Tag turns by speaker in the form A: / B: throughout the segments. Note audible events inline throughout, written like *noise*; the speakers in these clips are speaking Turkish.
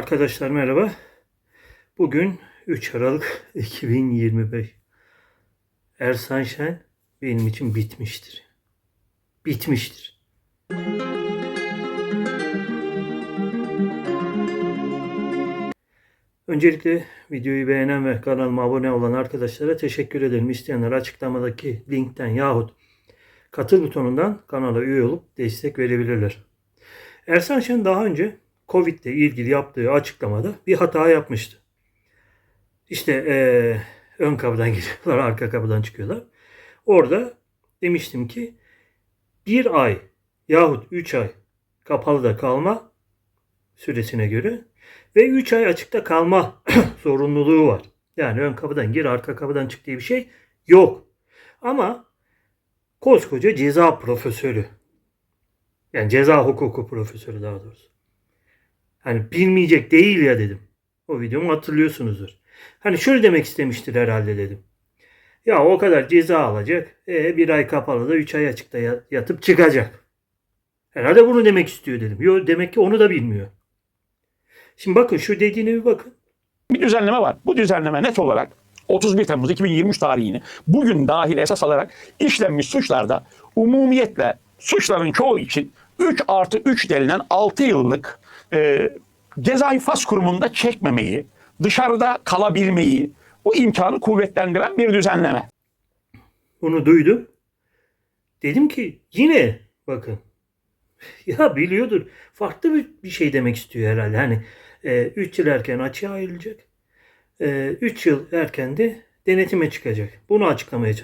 A: Arkadaşlar merhaba. Bugün 3 Aralık *laughs* 2025. Ersan Şen benim için bitmiştir. Bitmiştir. Öncelikle videoyu beğenen ve kanalıma abone olan arkadaşlara teşekkür ederim. İsteyenler açıklamadaki linkten yahut katıl butonundan kanala üye olup destek verebilirler. Ersan Şen daha önce Covid ile ilgili yaptığı açıklamada bir hata yapmıştı. İşte eee, ön kapıdan *laughs* giriyorlar, arka kapıdan çıkıyorlar. Orada demiştim ki bir ay yahut üç ay kapalıda kalma süresine göre ve 3 ay açıkta kalma *clears throat* zorunluluğu var. Yani ön kapıdan gir, arka kapıdan çık diye bir şey yok. Ama koskoca ceza profesörü yani ceza hukuku profesörü daha doğrusu. Hani bilmeyecek değil ya dedim. O videomu hatırlıyorsunuzdur. Hani şöyle demek istemiştir herhalde dedim. Ya o kadar ceza alacak. E, bir ay kapalı da üç ay açıkta ya- yatıp çıkacak. Herhalde bunu demek istiyor dedim. Yo demek ki onu da bilmiyor. Şimdi bakın şu dediğine bir bakın.
B: bir düzenleme var. Bu düzenleme net olarak 31 Temmuz 2023 tarihini bugün dahil esas alarak işlenmiş suçlarda umumiyetle suçların çoğu için 3 artı 3 denilen 6 yıllık e, ceza infaz kurumunda çekmemeyi, dışarıda kalabilmeyi, o imkanı kuvvetlendiren bir düzenleme.
A: Bunu duydum. Dedim ki yine bakın. *laughs* Ya biliyordur. Farklı bir, bir şey demek istiyor herhalde. Hani 3 yıl erken açığa ayrılacak. 3 yıl erken de denetime çıkacak. Bunu açıklamaya.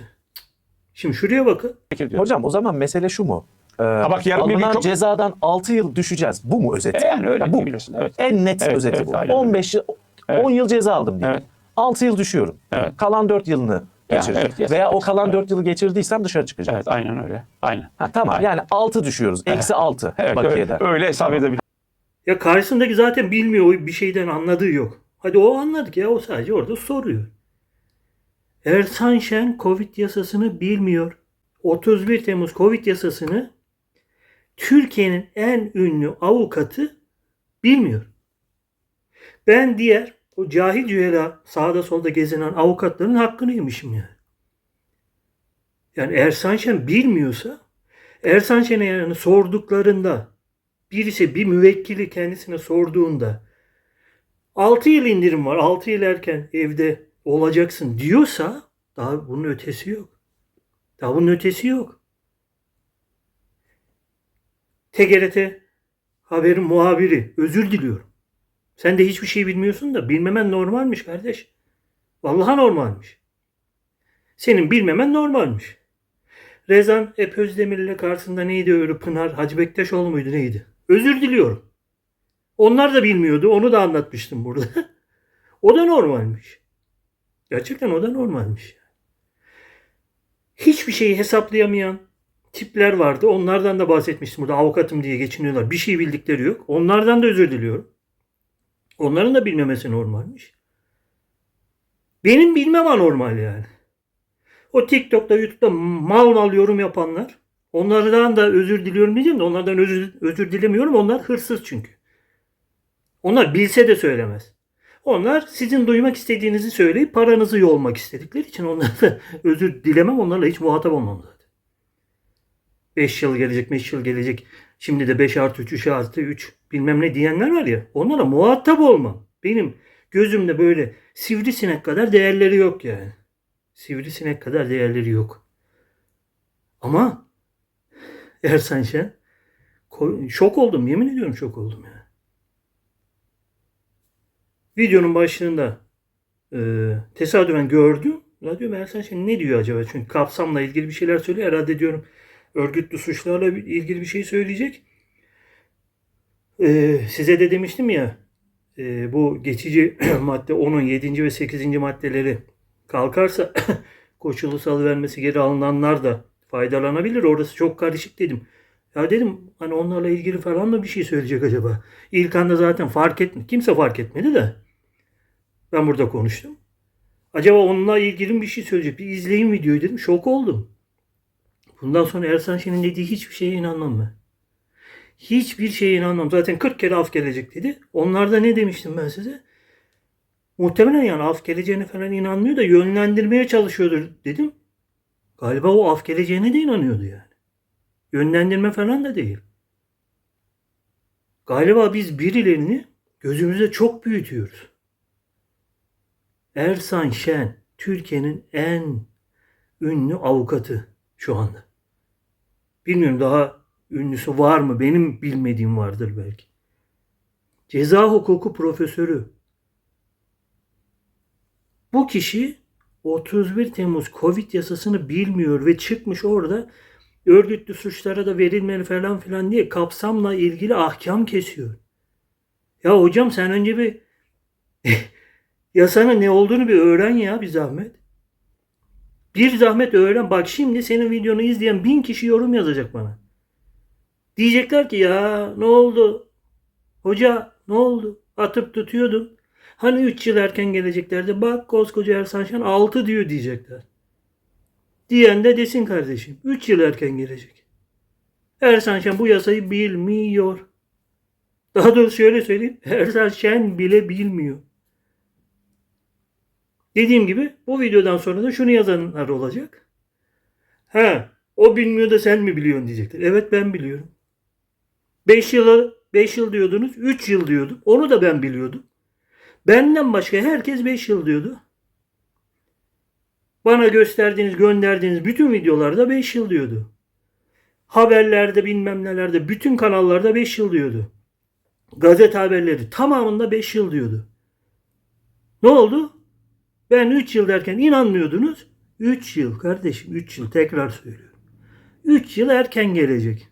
A: Şimdi şuraya bakın.
C: Hocam o zaman mesele şu mu? Ee,
B: bak yarın bir çok-
C: cezadan 6 yıl düşeceğiz. Bu mu özet?
B: E yani öyle
C: Ya bu.
B: biliyorsun, evet.
C: En net
B: Evet,
C: özeti
B: evet,
C: bu.
B: aynen öyle.
C: 15 yıl, 10 yıl ceza aldım diye.
B: Evet.
C: 6 yıl düşüyorum.
B: Evet.
C: Kalan 4 yılını
B: Yani
C: geçireceğim.
B: evet, yes.
C: Veya o kalan 4 yılı geçirdiysem dışarı çıkacağım.
B: Evet aynen öyle. Aynen.
C: Ha, tamam
B: Aynen.
C: yani 6 düşüyoruz. Eksi 6
B: Evet, öyle,
C: bakiyeden.
B: öyle hesap edebiliriz.
A: Ya karşısındaki zaten bilmiyor. Bir şeyden anladığı yok. Hadi o anladık ya. O sadece orada soruyor. Ersan Şen Covid yasasını bilmiyor. 31 Temmuz Covid yasasını Türkiye'nin en ünlü avukatı bilmiyor. Ben diğer o cahil cühela sağda solda gezinen avukatların hakkını yemişim yani. Yani Ersan Şen bilmiyorsa Ersan Şen'e yani sorduklarında birisi bir müvekkili kendisine sorduğunda 6 yıl indirim var 6 yıl erken evde olacaksın diyorsa daha bunun ötesi yok. Daha bunun ötesi yok. TGRT haberin muhabiri özür diliyorum. Sen de hiçbir şey bilmiyorsun da bilmemen normalmiş kardeş. Vallahi normalmiş. Senin bilmemen normalmiş. Rezan Ep Özdemir'le karşısında neydi öyle Pınar Hacı Bektaşoğlu muydu neydi? Özür diliyorum. Onlar da bilmiyordu. Onu da anlatmıştım burada. *laughs* o da normalmiş. Gerçekten o da normalmiş. Hiçbir şeyi hesaplayamayan tipler vardı. Onlardan da bahsetmiştim burada. Avukatım diye geçiniyorlar. Bir şey bildikleri yok. Onlardan da özür diliyorum. Onların da bilmemesi normalmiş. Benim bilmem anormal yani. O TikTok'ta, YouTube'da mal mal yorum yapanlar onlardan da özür diliyorum diyeceğim de onlardan özür, özür dilemiyorum. Onlar hırsız çünkü. Onlar bilse de söylemez. Onlar sizin duymak istediğinizi söyleyip paranızı yolmak istedikleri için onlardan *laughs* özür dilemem. Onlarla hiç muhatap olmam. 5 yıl gelecek, 5 yıl gelecek. Şimdi de 5 artı 3, 3 artı 3 bilmem ne diyenler var ya. Onlara muhatap olmam. Benim gözümde böyle sivrisinek kadar değerleri yok yani. Sivrisinek kadar değerleri yok. Ama Ersan Şen şok oldum. Yemin ediyorum şok oldum ya. Videonun başlığında e, tesadüfen gördüm. Ya diyorum Ersan Şen ne diyor acaba? Çünkü kapsamla ilgili bir şeyler söylüyor. Herhalde diyorum örgütlü suçlarla ilgili bir şey söyleyecek. E, size de demiştim ya e, bu geçici *clears throat* madde 10'un 7. ve 8. maddeleri kalkarsa *clears throat* koşulu salıvermesi geri alınanlar da faydalanabilir. Orası çok karışık dedim. Ya dedim hani onlarla ilgili falan da bir şey söyleyecek acaba. İlk anda zaten fark etmedi. Kimse fark etmedi de. Ben burada konuştum. Acaba onunla ilgili bir şey söyleyecek. Bir izleyin videoyu dedim. Şok oldum. Bundan sonra Ersan Şen'in dediği hiçbir şeye inanmam ben. Hiçbir şeye inanmam. Zaten 40 kere af gelecek dedi. Onlarda ne demiştim ben size? Muhtemelen yani af geleceğine falan inanmıyor da yönlendirmeye çalışıyordur dedim. Galiba o af geleceğine de inanıyordu yani. Yönlendirme falan da değil. Galiba biz birilerini gözümüzde çok büyütüyoruz. Ersan Şen Türkiye'nin en ünlü avukatı şu anda. Bilmiyorum daha ünlüsü var mı? Benim bilmediğim vardır belki. Ceza hukuku profesörü. Bu kişi 31 Temmuz Covid yasasını bilmiyor ve çıkmış orada örgütlü suçlara da verilmeli falan filan diye kapsamla ilgili ahkam kesiyor. Ya hocam sen önce bir *laughs* yasanın ne olduğunu bir öğren ya bir zahmet. Bir zahmet öğren. Bak şimdi senin videonu izleyen bin kişi yorum yazacak bana. Diyecekler ki ya ne oldu? Hoca ne oldu? Atıp tutuyordun. Hani 3 yıl erken geleceklerdi. Bak koskoca Ersan Şen 6 diyor diyecekler. Diyen de desin kardeşim. 3 yıl erken gelecek. Ersan Şen bu yasayı bilmiyor. Daha doğrusu şöyle söyleyeyim. Ersan Şen bile bilmiyor. Dediğim gibi bu videodan sonra da şunu yazanlar olacak. Ha, o bilmiyor da sen mi biliyorsun diyecekler. Evet ben biliyorum. 5 yılı 5 yıl diyordunuz. 3 yıl diyordum. Onu da ben biliyordum. Benden başka herkes 5 yıl diyordu. Bana gösterdiğiniz, gönderdiğiniz bütün videolarda 5 yıl diyordu. Haberlerde bilmem nelerde bütün kanallarda 5 yıl diyordu. Gazete haberleri tamamında 5 yıl diyordu. Ne oldu? Ben 3 yıl derken inanmıyordunuz. 3 yıl kardeşim 3 yıl tekrar söylüyorum. 3 yıl erken gelecek.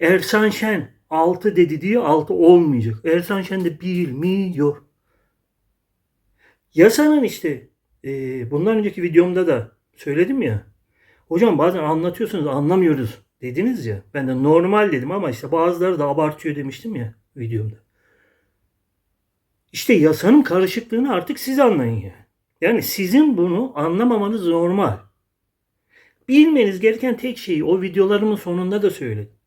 A: Ersan Şen 6 dedi diye 6 olmayacak. Ersan Şen de bilmiyor. Yasanın işte e, bundan önceki videomda da söyledim ya. Hocam bazen anlatıyorsunuz anlamıyoruz dediniz ya. Ben de normal dedim ama işte bazıları da abartıyor demiştim ya videomda. İşte yasanın karışıklığını artık siz anlayın ya. Yani sizin bunu anlamamanız normal. Bilmeniz gereken tek şeyi o videolarımın sonunda da söyledim.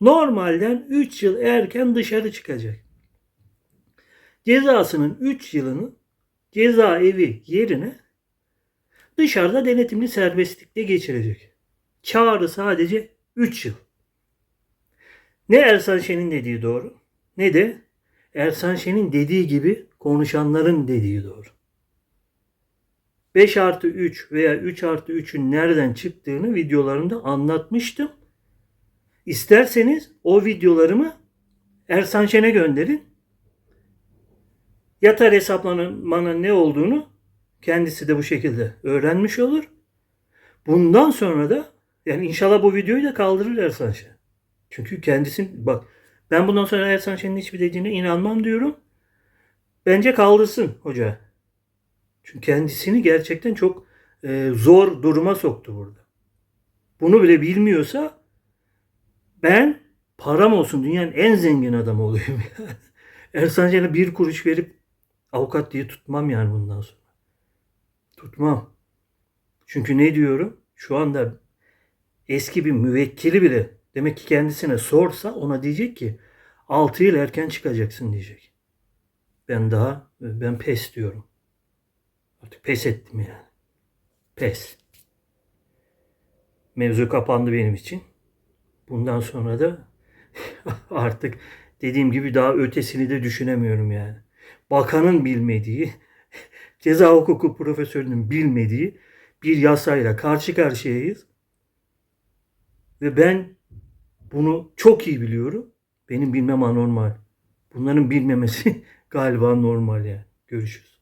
A: Normalden 3 yıl erken dışarı çıkacak. Cezasının 3 yılını cezaevi yerine dışarıda denetimli serbestlikte geçirecek. Çağrı sadece 3 yıl. Ne Ersan Şen'in dediği doğru ne de Ersan Şen'in dediği gibi konuşanların dediği doğru. 5 artı 3 veya 3 artı 3'ün nereden çıktığını videolarımda anlatmıştım. İsterseniz o videolarımı Ersan Şen'e gönderin. Yatar hesaplamanın ne olduğunu kendisi de bu şekilde öğrenmiş olur. Bundan sonra da yani inşallah bu videoyu da kaldırır Ersan Şen. Çünkü kendisi bak ben bundan sonra Ersan Şen'in hiçbir dediğine inanmam diyorum. Bence kaldırsın hoca. Çünkü kendisini gerçekten çok e, zor duruma soktu burada. Bunu bile bilmiyorsa ben param olsun dünyanın en zengin adamı olayım. Yani. *laughs* Ersan Şen'e bir kuruş verip avukat diye tutmam yani bundan sonra. Tutmam. Çünkü ne diyorum? Şu anda eski bir müvekkili bile demek ki kendisine sorsa ona diyecek ki 6 yıl erken çıkacaksın diyecek. Ben daha ben pes diyorum. Artık pes ettim yani. Pes. Mevzu kapandı benim için. Bundan sonra da *laughs* artık dediğim gibi daha ötesini de düşünemiyorum yani. Bakanın bilmediği, *laughs* ceza hukuku profesörünün bilmediği bir yasayla karşı karşıyayız. Ve ben bunu çok iyi biliyorum. Benim bilmem anormal. Bunların bilmemesi *laughs* galiba normal yani. Görüşürüz.